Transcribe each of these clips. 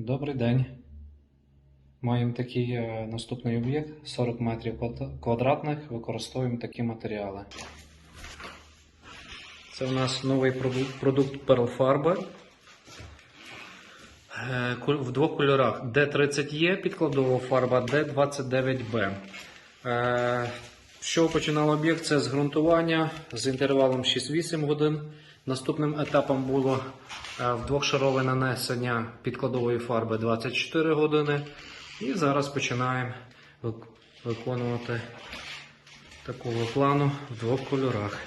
Добрий день. Маємо такий е, наступний об'єкт 40 метрів квадратних. Використовуємо такі матеріали. Це у нас новий продукт Pearl фарби в двох кольорах: D30E підкладова фарба, D29B. Е, З починав об'єкт? Це з ґрунтування з інтервалом 6-8 годин. Наступним етапом було е, вдвохшарове нанесення підкладової фарби 24 години. І зараз починаємо виконувати такого плану в двох кольорах.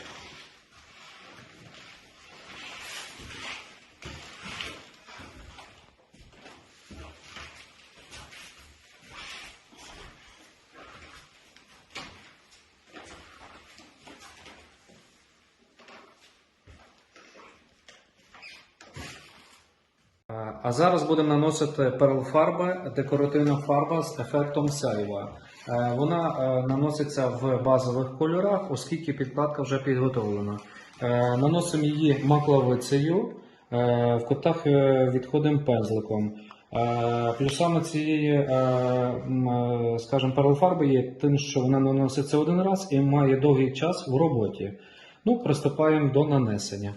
А- зараз будемо наносити перл фарби, декоративна фарба з ефектом сяйва. Е, Вона е, наноситься в базових кольорах, оскільки підкладка вже підготовлена. Е, Наносимо її макловицею, е, в кутах відходимо пензликом. Плюсами цієї, скажімо, перл фарби є тим, що вона наноситься один раз і має довгий час в роботі. Ну, приступаємо до нанесення.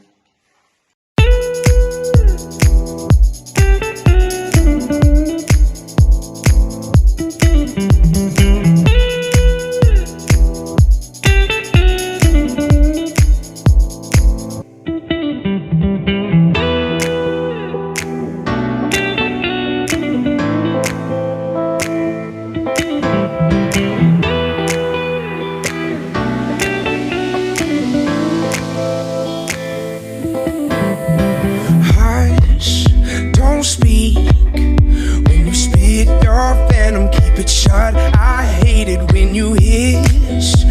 keep it shut. I hate it when you hiss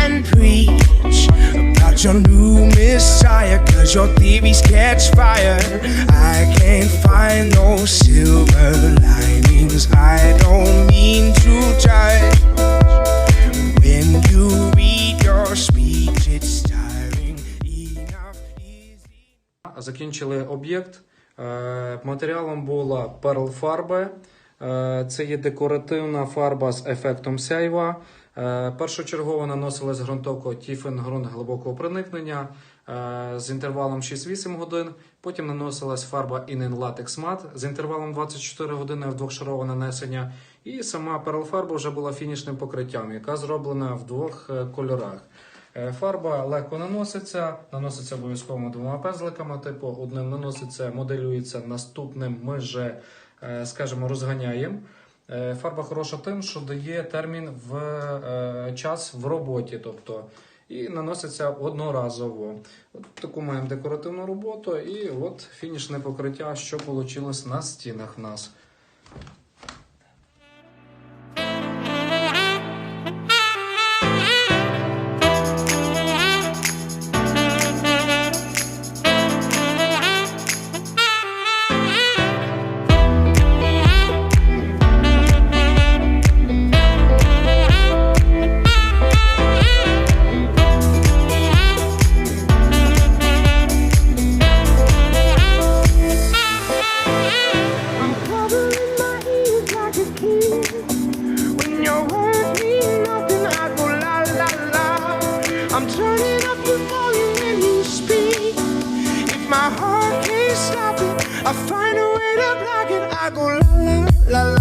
and preach about your new messiah, cause your theories catch fire. I can't find no silver linings. I don't mean to judge. When you read your speech, it's tiring. Enough is Закінчили об'єкт. Е, Матеріалом була перл фарби. Е, Це є декоративна фарба з ефектом сяйва. Е, Першочергово наносилась ґрунтовка Тіфен ґрунт глибокого проникнення е, з інтервалом 6-8 годин. Потім наносилась фарба Inen Latex Matte з інтервалом 24 години в двохшарове нанесення. І сама перл фарба вже була фінішним покриттям, яка зроблена в двох кольорах. Е, Фарба легко наноситься, наноситься обов'язково двома пензликами. Типу, одним наноситься, моделюється, наступним ми вже, е, скажімо, розганяємо. Е, Фарба хороша тим, що дає термін в час в роботі, тобто і наноситься одноразово. От таку маємо декоративну роботу, і от фінішне покриття, що вийшло на стінах в нас. Turning up the volume when you speak. If my heart can't stop it, I find a way to block it. I go la la la la la